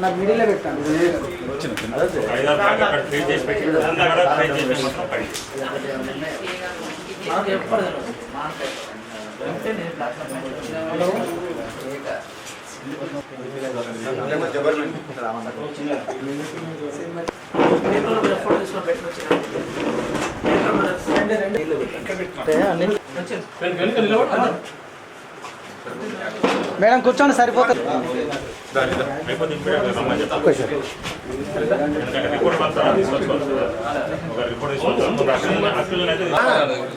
నా మిడిలో పెట్టాను జబర్మెంట్ పెట్టిన మేడం కూర్చోండి సరిపోతుంది.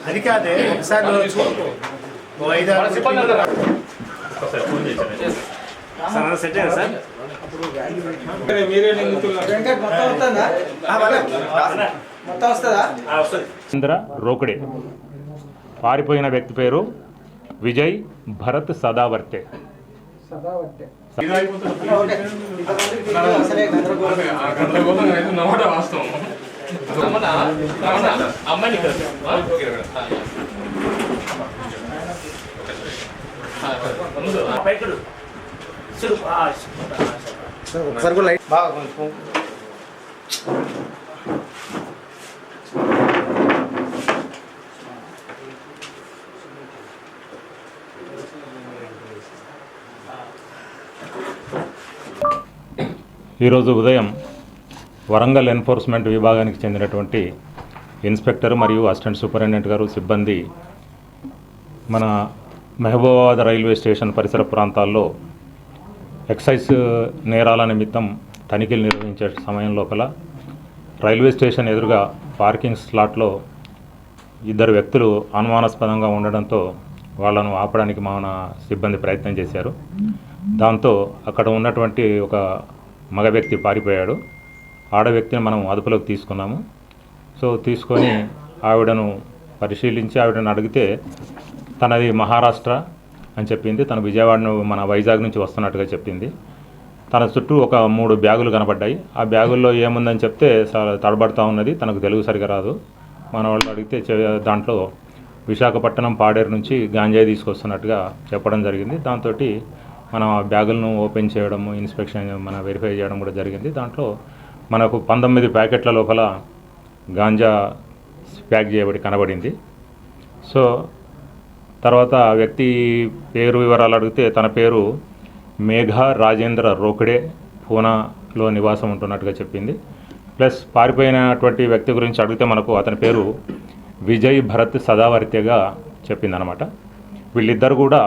అది కాదే ఒకసారి సార్ సెట్ అయ్యారు సార్ మొత్తం వస్తుందా? రోకడే. పారిపోయిన వ్యక్తి పేరు విజయ్ భరత్ సదావర్తే. ఒకసారి లైట్ బాగా ఈరోజు ఉదయం వరంగల్ ఎన్ఫోర్స్మెంట్ విభాగానికి చెందినటువంటి ఇన్స్పెక్టర్ మరియు అసిస్టెంట్ సూపరింటెండెంట్ గారు సిబ్బంది మన మహబూబాబాద్ రైల్వే స్టేషన్ పరిసర ప్రాంతాల్లో ఎక్సైజ్ నేరాల నిమిత్తం తనిఖీలు నిర్వహించే సమయం లోపల రైల్వే స్టేషన్ ఎదురుగా పార్కింగ్ స్లాట్లో ఇద్దరు వ్యక్తులు అనుమానాస్పదంగా ఉండడంతో వాళ్ళను ఆపడానికి మన సిబ్బంది ప్రయత్నం చేశారు. దాంతో అక్కడ ఉన్నటువంటి ఒక మగ వ్యక్తి పారిపోయాడు. ఆడ వ్యక్తిని మనం అదుపులోకి తీసుకున్నాము. సో తీసుకొని ఆవిడను పరిశీలించి ఆవిడను అడిగితే తనది మహారాష్ట్ర అని చెప్పింది. తను విజయవాడను మన వైజాగ్ నుంచి వస్తున్నట్టుగా చెప్పింది. తన చుట్టూ ఒక మూడు బ్యాగులు కనపడ్డాయి ఆ బ్యాగుల్లో ఏముందని చెప్తే చాలా తడబడతా ఉన్నది తనకు తెలుగు సరిగా రాదు. మన వాళ్ళు అడిగితే దాంట్లో విశాఖపట్నం పాడేరు నుంచి గాంజాయి తీసుకొస్తున్నట్టుగా చెప్పడం జరిగింది. దాంతో మనం ఆ బ్యాగులను ఓపెన్ చేయడము ఇన్స్పెక్షన్ మన వెరిఫై చేయడం కూడా జరిగింది. దాంట్లో మనకు పంతొమ్మిది ప్యాకెట్ల లోపల గాంజా ప్యాక్ చేయబడి కనబడింది. సో తర్వాత ఆ వ్యక్తి పేరు వివరాలు అడిగితే తన పేరు మేఘ రాజేంద్ర రోకడే పూనాలో నివాసం ఉంటున్నట్టుగా చెప్పింది. ప్లస్ పారిపోయినటువంటి వ్యక్తి గురించి అడిగితే మనకు అతని పేరు విజయ్ భరత్ సదావర్తిగా చెప్పిందనమాట వీళ్ళిద్దరు కూడా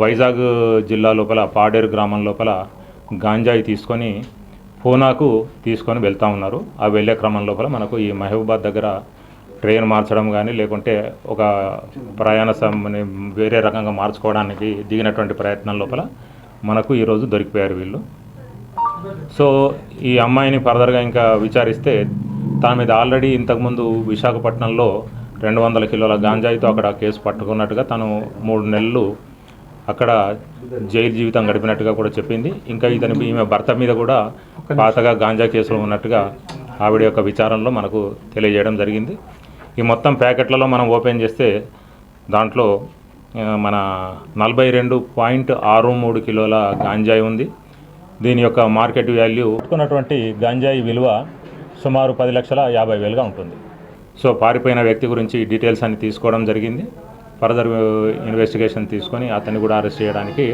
వైజాగ్ జిల్లా లోపల పాడేరు గ్రామం లోపల గాంజాయి తీసుకొని పూనాకు తీసుకొని వెళ్తూ ఉన్నారు. ఆ వెళ్ళే క్రమం లోపల మనకు ఈ మహబూబాద్ దగ్గర ట్రైన్ మార్చడం కానీ లేకుంటే ఒక ప్రయాణ సమ్ని వేరే రకంగా మార్చుకోవడానికి దిగినటువంటి ప్రయత్నం లోపల మనకు ఈరోజు దొరికిపోయారు వీళ్ళు. సో ఈ అమ్మాయిని ఫర్దర్గా ఇంకా విచారిస్తే తన మీద ఆల్రెడీ ఇంతకుముందు విశాఖపట్నంలో రెండు వందల కిలోల గాంజాయితో అక్కడ కేసు పట్టుకున్నట్టుగా తను మూడు నెలలు అక్కడ జైలు జీవితం గడిపినట్టుగా కూడా చెప్పింది. ఇంకా ఇతని ఈమె భర్త మీద కూడా పాతగా గాంజా కేసులో ఉన్నట్టుగా ఆవిడ యొక్క విచారణలో మనకు తెలియజేయడం జరిగింది. ఈ మొత్తం ప్యాకెట్లలో మనం ఓపెన్ చేస్తే దాంట్లో మన నలభై రెండు పాయింట్ ఆరు మూడు కిలోల గాంజాయి ఉంది. దీని యొక్క మార్కెట్ వాల్యూ పెట్టుకున్నటువంటి గాంజాయి విలువ సుమారు పది లక్షల యాభై వేలుగా ఉంటుంది. సో పారిపోయిన వ్యక్తి గురించి డీటెయిల్స్ అన్ని తీసుకోవడం జరిగింది. ఫర్దర్ ఇన్వెస్టిగేషన్ తీసుకొని అతన్ని కూడా అరెస్ట్ చేయడానికి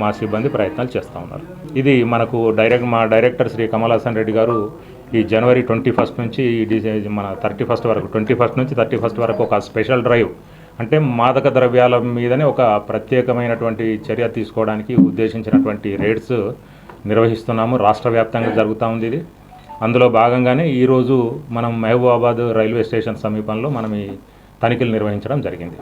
మా సిబ్బంది ప్రయత్నాలు చేస్తూ ఉన్నారు. ఇది మనకు డైరెక్ట్ మా డైరెక్టర్ శ్రీ కమల్ హాసన్ రెడ్డి గారు ఈ జనవరి ట్వంటీ ఫస్ట్ నుంచి ఈ మన థర్టీ ఫస్ట్ వరకు ట్వంటీ ఫస్ట్ నుంచి థర్టీ ఫస్ట్ వరకు ఒక స్పెషల్ డ్రైవ్ అంటే మాదక ద్రవ్యాల మీదనే ఒక ప్రత్యేకమైనటువంటి చర్య తీసుకోవడానికి ఉద్దేశించినటువంటి రేట్స్ నిర్వహిస్తున్నాము. రాష్ట్ర వ్యాప్తంగా జరుగుతూ ఉంది ఇది. అందులో భాగంగానే ఈరోజు మనం మహబూబాబాద్ రైల్వే స్టేషన్ సమీపంలో మనం ఈ తనిఖీలు నిర్వహించడం జరిగింది.